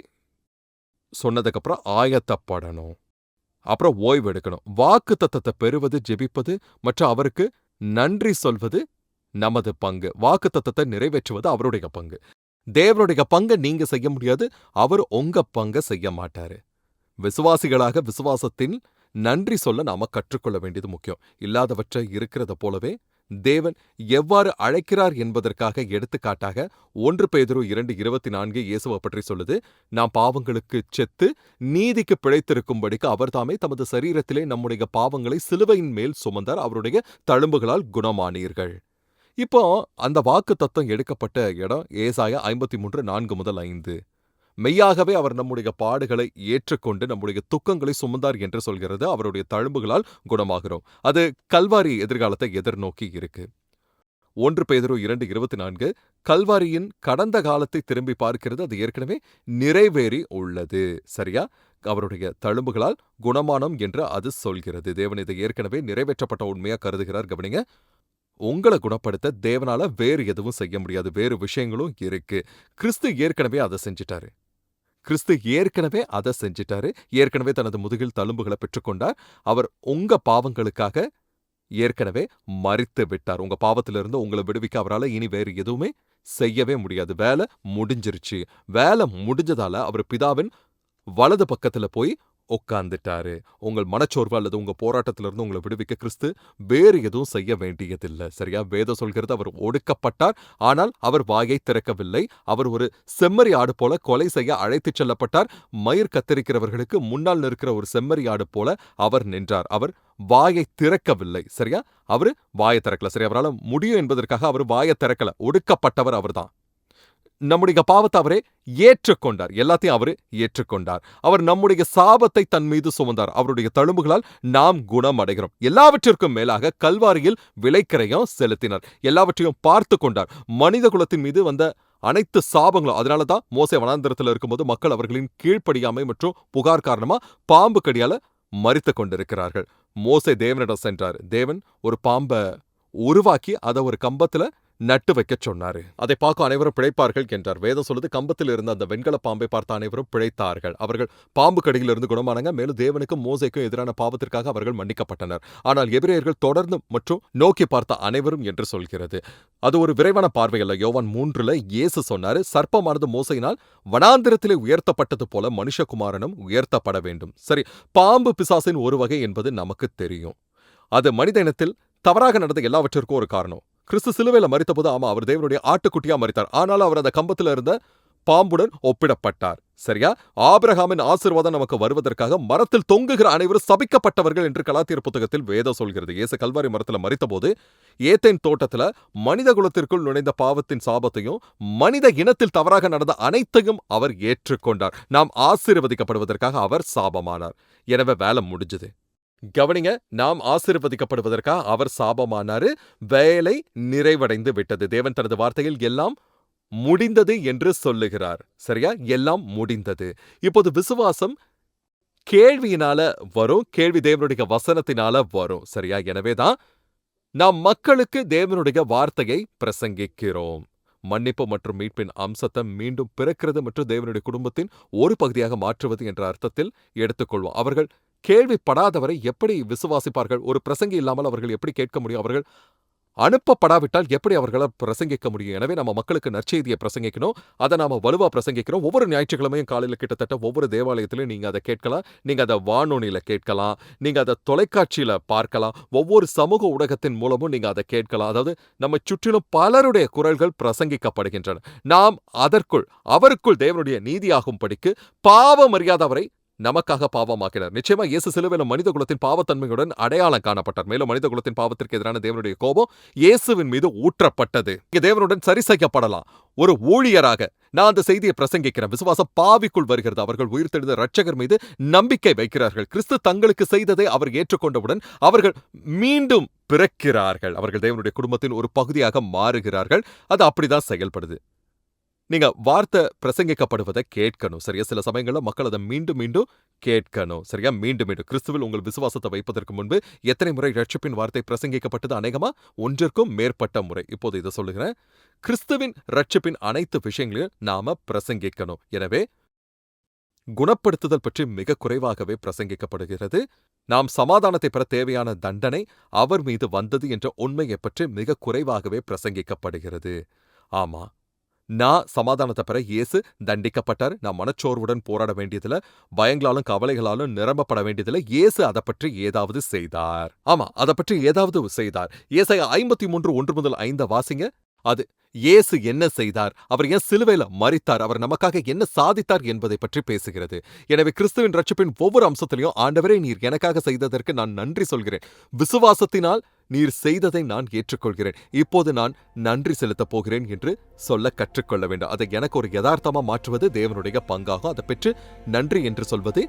சொன்னதுக்கப்புறம் ஆயத்தப்படணும் அப்புறம் ஓய்வு எடுக்கணும். வாக்கு தத்தத்தை பெறுவது ஜெபிப்பது மற்றும் அவருக்கு நன்றி சொல்வது நமது பங்கு. வாக்கு தத்தத்தை நிறைவேற்றுவது அவருடைய பங்கு. தேவனுடைய பங்கை நீங்க செய்ய முடியாது. அவர் உங்க பங்கை செய்ய மாட்டாரு. விசுவாசிகளாக விசுவாசத்தின் நன்றி சொல்ல நாம கற்றுக்கொள்ள வேண்டியது முக்கியம். இல்லாதவற்றை இருக்கிறத போலவே தேவன் எவ்வாறு அழைக்கிறார் என்பதற்காக எடுத்துக்காட்டாக ஒன்று பேதுரு இரண்டு இருபத்தி நான்கு இயேசுவை பற்றி சொல்லுது நாம் பாவங்களுக்கு செத்து நீதிக்கு பிழைத்திருக்கும்படிக்கு அவர் தாமே தமது சரீரத்திலே நம்முடைய பாவங்களை சிலுவையின் மேல் சுமந்தார் அவருடைய தழும்புகளால் குணமானீர்கள். இப்போ அந்த வாக்கு தத்தம் எடுக்கப்பட்ட இடம் ஏசாய ஐம்பத்தி மூன்று நான்கு முதல் ஐந்து. மெய்யாகவே அவர் நம்முடைய பாடுகளை ஏற்றுக்கொண்டு நம்முடைய துக்கங்களை சுமந்தார் என்று சொல்கிறது. அவருடைய தழும்புகளால் குணமாகிறோம். அது கல்வாரி எதிர்காலத்தை எதிர்நோக்கி இருக்கு. ஒன்று பேதரோ இரண்டு இருபத்தி நான்கு. கல்வாரியின் கடந்த காலத்தை திரும்பி பார்க்கிறது. அது ஏற்கனவே நிறைவேறி உள்ளது. சரியா? அவருடைய தழும்புகளால் குணமானம் என்று அது சொல்கிறது. தேவன் இதை ஏற்கனவே நிறைவேற்றப்பட்ட உண்மையா கருதுகிறார். கவனிங்க. உங்களை குணப்படுத்த தேவனால வேறு எதுவும் செய்ய முடியாது. வேறு விஷயங்களும் இருக்கு. கிறிஸ்து ஏற்கனவே அதை செஞ்சிட்டாரு. கிறிஸ்து ஏற்கனவே அதை செஞ்சிட்டாரு. ஏற்கனவே தனது முதுகில் தழும்புகளை பெற்றுக்கொண்டார். அவர் உங்க பாவங்களுக்காக ஏற்கனவே மறித்து விட்டார். உங்க பாவத்திலிருந்து உங்களை விடுவிக்க அவரால் இனி வேறு எதுவுமே செய்யவே முடியாது. வேலை முடிஞ்சிருச்சு. வேலை முடிஞ்சதால அவர் பிதாவின் வலது பக்கத்துல போய் உட்கார்ந்துட்டாரு. உங்கள் மனச்சோர்வு அல்லது உங்க போராட்டத்திலிருந்து உங்களை விடுவிக்க கிறிஸ்து வேறு எதுவும் செய்ய வேண்டியதில்லை. சரியா? வேதம் சொல்கிறது அவர் ஒடுக்கப்பட்டார். ஆனால் அவர் வாயை திறக்கவில்லை. அவர் ஒரு செம்மறி ஆடு போல கொலை செய்ய அழைத்துச் செல்லப்பட்டார். மயிர் கத்தரிக்கிறவர்களுக்கு முன்னால் நிற்கிற ஒரு செம்மறி ஆடு போல அவர் நின்றார். அவர் வாயை திறக்கவில்லை. சரியா? அவரு வாயை திறக்கல. சரி அவரால் முடியும் என்பதற்காக அவர் வாயை திறக்கல. ஒடுக்கப்பட்டவர் அவர்தான். நம்முடைய பாவத்தை அவரே ஏற்றுக்கொண்டார். எல்லாத்தையும் அவரு ஏற்றுக்கொண்டார். அவர் நம்முடைய சாபத்தை தன் மீது சுமந்தார். அவருடைய தழும்புகளால் நாம் குணம் அடைகிறோம் எல்லாவற்றிற்கும் மேலாக கல்வாரியில் விலைக்கரையும் செலுத்தினார். எல்லாவற்றையும் பார்த்து கொண்டார். மனித குலத்தின் மீது வந்த அனைத்து சாபங்களும் அதனால தான் மோசை வனாந்திரத்தில் இருக்கும்போது மக்கள் அவர்களின் கீழ்ப்படியாமை மற்றும் புகார் காரணமா பாம்பு கடியால் மறித்து கொண்டிருக்கிறார்கள். மோசை தேவனிடம் சென்றார். தேவன் ஒரு பாம்பை உருவாக்கி அதை ஒரு கம்பத்துல நட்டு வைக்கச் சொன்னாரு. அதை பார்க்க அனைவரும் பிழைப்பார்கள் என்றார். வேதம் சொல்லுது கம்பத்தில் இருந்த அந்த வெண்கல பாம்பை பார்த்த அனைவரும் பிழைத்தார்கள். அவர்கள் பாம்பு கடியிலிருந்து குணமானாங்க மேலும் தேவனுக்கும் மோசைக்கும் எதிரான பாவத்திற்காக அவர்கள் மன்னிக்கப்பட்டனர். ஆனால் எபிரேயர்கள் தொடர்ந்து மற்றும் நோக்கி பார்த்த அனைவரும் என்று சொல்கிறது. அது ஒரு விரைவான பார்வை அல்ல யோவான் மூன்றுல இயேசு சொன்னாரு சர்ப்பமானது மோசையினால் வனாந்திரத்திலே உயர்த்தப்பட்டது போல மனுஷகுமாரனும் உயர்த்தப்பட வேண்டும். சரி பாம்பு பிசாசின் ஒரு வகை என்பது நமக்கு தெரியும். அது மனித இனத்தில் தவறாக நடந்த எல்லாவற்றிற்கும் ஒரு காரணம். கிறிஸ்து சிலுவையில் மறித்த போது ஆமா அவர் தேவனுடைய ஆட்டுக்குட்டியா மறித்தார் ஆனாலும் அவர் அந்த கம்பத்துல இருந்த பாம்புடன் ஒப்பிடப்பட்டார். சரியா? ஆபிரகாமின் ஆசீர்வாதம் நமக்கு வருவதற்காக மரத்தில் தொங்குகிற அனைவரும் சபிக்கப்பட்டவர்கள் என்று கலாத்தியர் புத்தகத்தில் வேதம் சொல்கிறது. இயேசு கல்வாரி மரத்துல மறித்தபோது ஏத்தேன் தோட்டத்துல மனித குலத்திற்குள் நுழைந்த பாவத்தின் சாபத்தையும் மனித இனத்தில் தவறாக நடந்த அனைத்தையும் அவர் ஏற்றுக்கொண்டார். நாம் ஆசீர்வதிக்கப்படுவதற்காக அவர் சாபமானார். எனவே வேலை முடிஞ்சது. கவனிங்க நாம் ஆசீர்வதிக்கப்படுவதற்காக அவர் சாபமானாரு வேலை நிறைவடைந்து விட்டது. தேவன் தனது வார்த்தையில் எல்லாம் முடிந்தது என்று சொல்லுகிறார். சரியா? எல்லாம் முடிந்தது. இப்போது விசுவாசம் கேள்வியினால வரும் கேள்வி தேவனுடைய வசனத்தினால வரும். சரியா? எனவேதான் நாம் மக்களுக்கு தேவனுடைய வார்த்தையை பிரசங்கிக்கிறோம். மன்னிப்பு மற்றும் மீட்பின் அம்சத்தை மீண்டும் பிறக்கிறது மற்றும் தேவனுடைய குடும்பத்தின் ஒரு பகுதியாக மாற்றுவது என்ற அர்த்தத்தில் எடுத்துக்கொள்வோம். அவர்கள் கேள்விப்படாதவரை எப்படி விசுவாசிப்பார்கள்? ஒரு பிரசங்கி இல்லாமல் அவர்கள் எப்படி கேட்க முடியும்? அவர்கள் அனுப்பப்படாவிட்டால் எப்படி அவர்களால் பிரசங்கிக்க முடியும்? எனவே நம்ம மக்களுக்கு நற்செய்தியை பிரசங்கிக்கணும். அதை நாம வலுவா பிரசங்கிக்கிறோம். ஒவ்வொரு ஞாயிற்றுக்கிழமையும் காலையில் கிட்டத்தட்ட ஒவ்வொரு தேவாலயத்திலையும் நீங்க அதை கேட்கலாம். நீங்க அதை வானொலியில கேட்கலாம். நீங்க அதை தொலைக்காட்சியில பார்க்கலாம். ஒவ்வொரு சமூக ஊடகத்தின் மூலமும் நீங்க அதை கேட்கலாம். அதாவது நம்ம சுற்றிலும் பலருடைய குரல்கள் பிரசங்கிக்கப்படுகின்றன. நாம் அதற்குள் அவருக்குள் தேவனுடைய நீதியாகும் படிக்கு பாவம் அறியாதவரை நமக்காக பாவமாக்கினார். நிச்சயமா இயேசு சிலுவையில் மனித குலத்தின் பாவத்தன்மையுடன் அடையாளம் காணப்பட்டார். மேலும் மனித குலத்தின் பாவத்திற்கு எதிரான தேவனுடைய கோபம் இயேசுவின் மீது ஊற்றப்பட்டது. தேவனுடன் சரி செய்யப்படலாம். ஒரு ஊழியராக நான் அந்த செய்தியை பிரசங்கிக்கிறேன். விசுவாசம் பாவிக்குள் வருகிறது. அவர்கள் உயிர்த்தெழுந்த ரட்சகர் மீது நம்பிக்கை வைக்கிறார்கள். கிறிஸ்து தங்களுக்கு செய்ததை அவர் ஏற்றுக்கொண்டவுடன் அவர்கள் மீண்டும் பிறக்கிறார்கள். அவர்கள் தேவனுடைய குடும்பத்தின் ஒரு பகுதியாக மாறுகிறார்கள். அது அப்படிதான் செயல்படுது. நீங்க வார்த்தை பிரசங்கிக்கப்படுவதை கேட்கணும் சரியா? சில சமயங்களில் மக்கள் அதை மீண்டும் மீண்டும் கேட்கணும் சரியா? மீண்டும் மீண்டும். கிறிஸ்துவில் உங்கள் விசுவாசத்தை வைப்பதற்கு முன்பு எத்தனை முறை ரட்சிப்பின் வார்த்தை பிரசங்கிக்கப்பட்டது அநேகமா? ஒன்றிற்கும் மேற்பட்ட முறை. இப்போது இதை சொல்லுகிறேன். கிறிஸ்துவின் ரட்சிப்பின் அனைத்து விஷயங்களையும் நாம பிரசங்கிக்கணும். எனவே குணப்படுத்துதல் பற்றி மிக குறைவாகவே பிரசங்கிக்கப்படுகிறது. நாம் சமாதானத்தை பெற தேவையான தண்டனை அவர் மீது வந்தது என்ற உண்மையை பற்றி மிக குறைவாகவே பிரசங்கிக்கப்படுகிறது. ஆமா நான் சமாதானத்தை பெற இயேசு தண்டிக்கப்பட்டார். நான் மனச்சோர்வுடன் போராட வேண்டியதுல பயங்களாலும் கவலைகளாலும் நிரம்பப்பட வேண்டியதுல இயேசு அதை பற்றி ஏதாவது செய்தார். ஆமா அதை பற்றி ஏதாவது செய்தார். ஏசாயா ஐம்பத்தி மூன்று ஒன்று முதல் ஐந்த வாசிங்க. அது இயேசு என்ன செய்தார்? அவர் ஏன் சிலுவையில மறித்தார் அவர் நமக்காக என்ன சாதித்தார் என்பதை பற்றி பேசுகிறது. எனவே கிறிஸ்துவின் ரட்சிப்பின் ஒவ்வொரு அம்சத்திலையும் ஆண்டவரே நீர் எனக்காக செய்ததற்கு நான் நன்றி சொல்கிறேன். விசுவாசத்தினால் நீர் செய்ததை நான் ஏற்றுக்கொள்கிறேன். இப்போது நான் நன்றி செலுத்தப் போகிறேன் என்று சொல்ல கற்றுக்கொள்ள வேண்டும். அதை எனக்கு ஒரு யதார்த்தமா மாற்றுவது தேவனுடைய பங்காகும். அதை பெற்று நன்றி என்று சொல்வது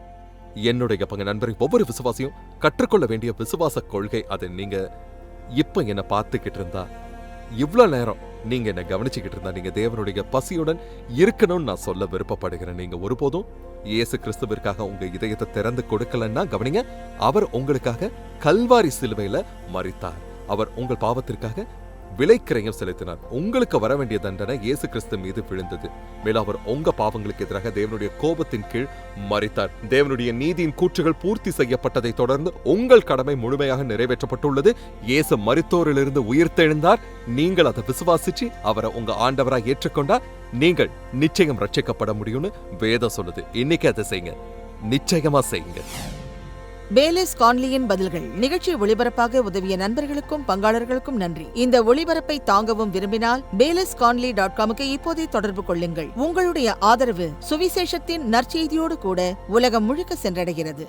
என்னுடைய பங்கு. நண்பரை ஒவ்வொரு விசுவாசியும் கற்றுக்கொள்ள வேண்டிய விசுவாச கொள்கை அதை. நீங்க இப்ப என்ன பார்த்துக்கிட்டு இருந்தா இவ்ளோ நேரம் நீங்க என்ன கவனிச்சுக்கிட்டு இருந்தா நீங்க தேவனுடைய பசியுடன் இருக்கணும்னு நான் சொல்ல விருப்பப்படுகிறேன். நீங்க ஒருபோதும் இயேசு கிறிஸ்துவிற்காக உங்க இதயத்தை திறந்து கொடுக்கலன்னா கவனிங்க அவர் உங்களுக்காக கல்வாரி சிலுவையில மறித்தார் அவர் உங்கள் பாவத்திற்காக விலைக்கிரயம் செலுத்தினார். உங்களுக்கு வர வேண்டிய தண்டனை இயேசு கிறிஸ்து மீது விழுந்தது. மேலும் அவர் உங்க பாவங்களுக்கு எதிராக தேவனுடைய கோபத்தின் கீழ் மறித்தார் தேவனுடைய நீதியின் கூற்றுகள் பூர்த்தி செய்யப்பட்டதை தொடர்ந்து உங்கள் கடமை முழுமையாக நிறைவேற்றப்பட்டுள்ளது. இயேசு மறித்தோரிலிருந்து உயிர்த்தெழுந்தார். நீங்கள் அதை விசுவாசிச்சு அவரை உங்க ஆண்டவராக ஏற்றுக்கொண்டா நீங்கள் நிச்சயம் ரட்சிக்கப்பட முடியும்னு வேதம் சொல்லுது. இன்னைக்கு அதை செய்யுங்க. நிச்சயமா செய்யுங்க. பேலிஸ் கான்லியின் பதில்கள். நிகழ்ச்சி ஒளிபரப்பாக உதவிய நண்பர்களுக்கும் பங்காளர்களுக்கும் நன்றி. இந்த ஒளிபரப்பை தாங்கவும் விரும்பினால் பேலஸ் கான்லி டாட் காமுக்கு இப்போதே தொடர்பு கொள்ளுங்கள். உங்களுடைய ஆதரவு சுவிசேஷத்தின் நற்செய்தியோடு கூட உலகம் முழுக்க சென்றடைகிறது.